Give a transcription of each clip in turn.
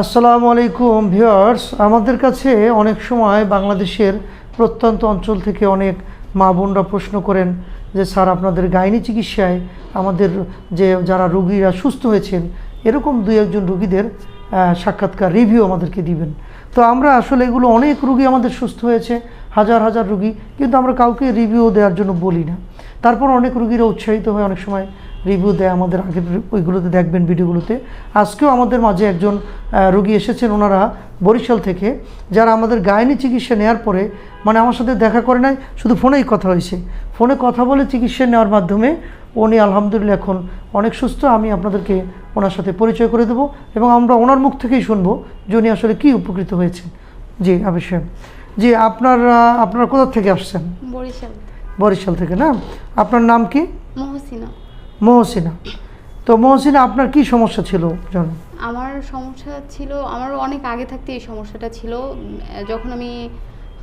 আসসালামু আলাইকুম, ভিউয়ার্স। আমাদের কাছে অনেক সময় বাংলাদেশের প্রত্যন্ত অঞ্চল থেকে অনেক মা বোনরা প্রশ্ন করেন যে, স্যার, আপনাদের গাইনি চিকিৎসায় আমাদের যে যারা রুগীরা সুস্থ হয়েছেন, এরকম দুই একজন রুগীদের সাক্ষাৎকার রিভিউ আমাদেরকে দিবেন। তো আমরা আসলে এগুলো অনেক রুগী আমাদের সুস্থ হয়েছে, হাজার হাজার রুগী, কিন্তু আমরা কাউকে রিভিউ দেওয়ার জন্য বলি না। তারপর অনেক রুগীরা উৎসাহিত হয়ে অনেক সময় রিভিউ দেয় আমাদের আগের ওইগুলোতে দেখবেন ভিডিওগুলোতে আজকেও আমাদের মাঝে একজন রুগী এসেছেন, ওনারা বরিশাল থেকে, যারা আমাদের গায়নি চিকিৎসা নেওয়ার পরে মানে আমার সাথে দেখা করে নাই, শুধু ফোনেই কথা হয়েছে। ফোনে কথা বলে চিকিৎসা নেওয়ার মাধ্যমে উনি আলহামদুলিল্লাহ এখন অনেক সুস্থ, আমি আপনাদেরকে ওনার সাথে পরিচয় করে দেবো এবং আমরা ওনার মুখ থেকেই শুনব যে উনি আসলে কী উপকৃত হয়েছেন। জি অবশ্যই জি, আপনার আপনার কোথা থেকে আসছেন? বরিশাল। বরিশাল থেকে না? আপনার নাম কি? মহসিনা। মহসিনা। তো মহসিনা আপনার কি সমস্যা ছিল জন? আমার সমস্যা ছিল আমার অনেক আগে থাকতে এই সমস্যাটা ছিল। যখন আমি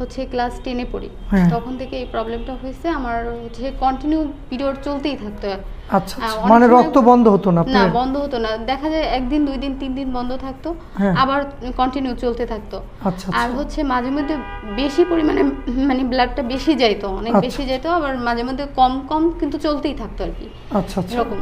হচ্ছে ক্লাস টেনে পড়ি। হ্যাঁ। তখন থেকে এই প্রবলেমটা হয়েছে। আমার হচ্ছে কন্টিনিউ পিরিয়ড চলতেই থাকতো। আচ্ছা আচ্ছা। মানে রক্ত বন্ধ হতো না না বন্ধ হতো না। দেখা যায় একদিন দুই দিন তিন দিন বন্ধ থাকতো। হ্যাঁ। আবার কন্টিনিউ চলতে থাকতো। আচ্ছা আর আচ্ছা হচ্ছে মাঝে মধ্যে বেশি পরিমাণে মানে ব্লাডটা বেশি যাইতো। অনেক। বেশি যাইতো আবার মাঝে মধ্যে কম কম কিন্তু চলতেই থাকতো আর কি। আচ্ছা আচ্ছা। এরকম।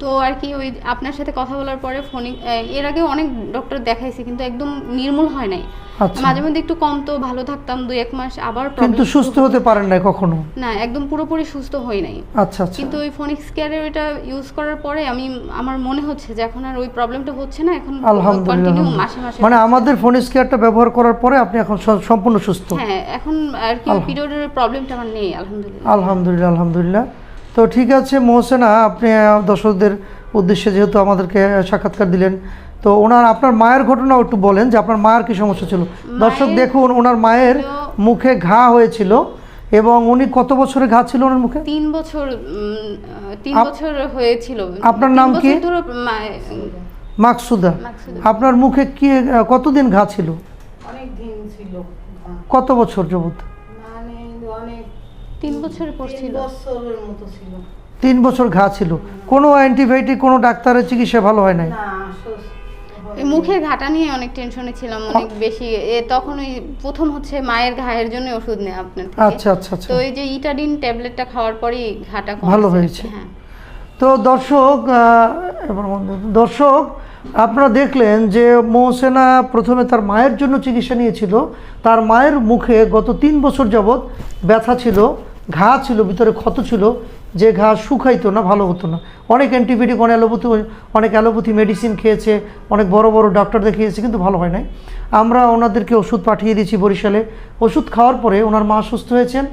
তো আর কি ওই আপনার সাথে কথা বলার পরে ফোনে এর আগে অনেক ডক্টর দেখাইছি কিন্তু একদম নির্মূল হয় নাই। আচ্ছা। মাঝে মধ্যে একটু কম তো ভালো থাকতাম দুই এক মাস আবার কিন্তু সুস্থ হতে পারেন না কখনো? না একদম পুরোপুরি সুস্থ হই নাই। আচ্ছা আচ্ছা। কিন্তু ওই ফোনিক্স কেয়ারের ওইটা ইউজ করার পরে আমি আমার মনে হচ্ছে যে এখন আর ওই প্রবলেমটা হচ্ছে না এখন কন্টিনিউ মাসে মাসে মানে আমাদের ফোন স্কেয়ারটা ব্যবহার করার পরে আপনি এখন সম্পূর্ণ সুস্থ। হ্যাঁ এখন আর কি পিরিয়ডের প্রবলেমটা আমার নেই আলহামদুলিল্লাহ। আলহামদুলিল্লাহ আলহামদুলিল্লাহ। তো ঠিক আছে মোহসেনা আপনি দর্শকদের উদ্দেশ্যে যেহেতু আমাদেরকে সাক্ষাৎকার দিলেন তো ওনার আপনার মায়ের ঘটনাও একটু বলেন যে আপনার মায়ের কি সমস্যা ছিল। দর্শক দেখুন ওনার মায়ের মুখে ঘা হয়েছিল এবং উনি কত বছরে ঘা ছিল ওনার মুখে? তিন বছর তিন বছর হয়েছিল। আপনার নাম কি? মাকসুদা। মাকসুদা। আপনার মুখে কি কতদিন ঘা ছিল? অনেক দিন ছিল কত বছর যাবত? তিন বছর তিন বছরের মতো ছিল। তিন বছর ঘা ছিল। কোনো অ্যান্টিবায়োটিক কোনো ডাক্তারের চিকিৎসা ভালো হয় নাই? না এই মুখের ঘাটা নিয়ে অনেক টেনশনে ছিলাম অনেক বেশি। এ তখন ওই প্রথম হচ্ছে মায়ের ঘায়ের জন্য ওষুধ নেয় আপনার আচ্ছা আচ্ছা আচ্ছা। তো এই যে ইটাডিন ট্যাবলেটটা খাওয়ার পরেই ঘাটা কমেছে ভালো হয়েছে। হ্যাঁ। তো দর্শক দর্শক আপনারা দেখলেন যে মৌসেনা প্রথমে তার মায়ের জন্য চিকিৎসা নিয়েছিল। তার মায়ের মুখে গত তিন বছর যাবৎ ব্যথা ছিল। ঘা ছিল, ভিতরে ক্ষত ছিল, যে ঘা শুকাইতো না, ভালো হতো না। অনেক অ্যান্টিবায়োটিক, অনেক অ্যালোপ্যাথি অনেক অ্যালোপ্যাথি মেডিসিন খেয়েছে, অনেক বড় বড় ডাক্তার দেখিয়েছে, কিন্তু ভালো হয় নাই। আমরা ওনাদেরকে ওষুধ পাঠিয়ে দিয়েছি বরিশালে। ওষুধ খাওয়ার পরে ওনার মা সুস্থ হয়েছেন।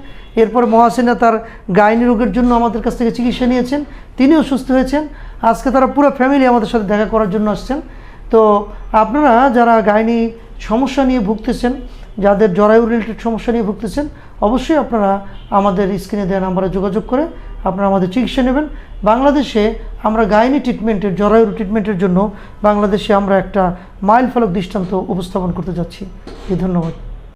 এরপর মহাসিনা তার গাইনি রোগের জন্য আমাদের কাছ থেকে চিকিৎসা নিয়েছেন। তিনিও সুস্থ হয়েছেন। আজকে তারা পুরো ফ্যামিলি আমাদের সাথে দেখা করার জন্য আসছেন। তো আপনারা যারা গাইনি সমস্যা নিয়ে ভুগতেছেন যাদের জরায়ু রিলেটেড সমস্যা নিয়ে ভুগতেছেন, অবশ্যই আপনারা আমাদের স্ক্রিনে দেওয়া নাম্বারে যোগাযোগ করে আপনারা আমাদের চিকিৎসা নেবেন। বাংলাদেশে আমরা গাইনি ট্রিটমেন্টের জরায়ুর ট্রিটমেন্টের জন্য বাংলাদেশে আমরা একটা মাইল ফলক দৃষ্টান্ত উপস্থাপন করতে যাচ্ছি। ধন্যবাদ।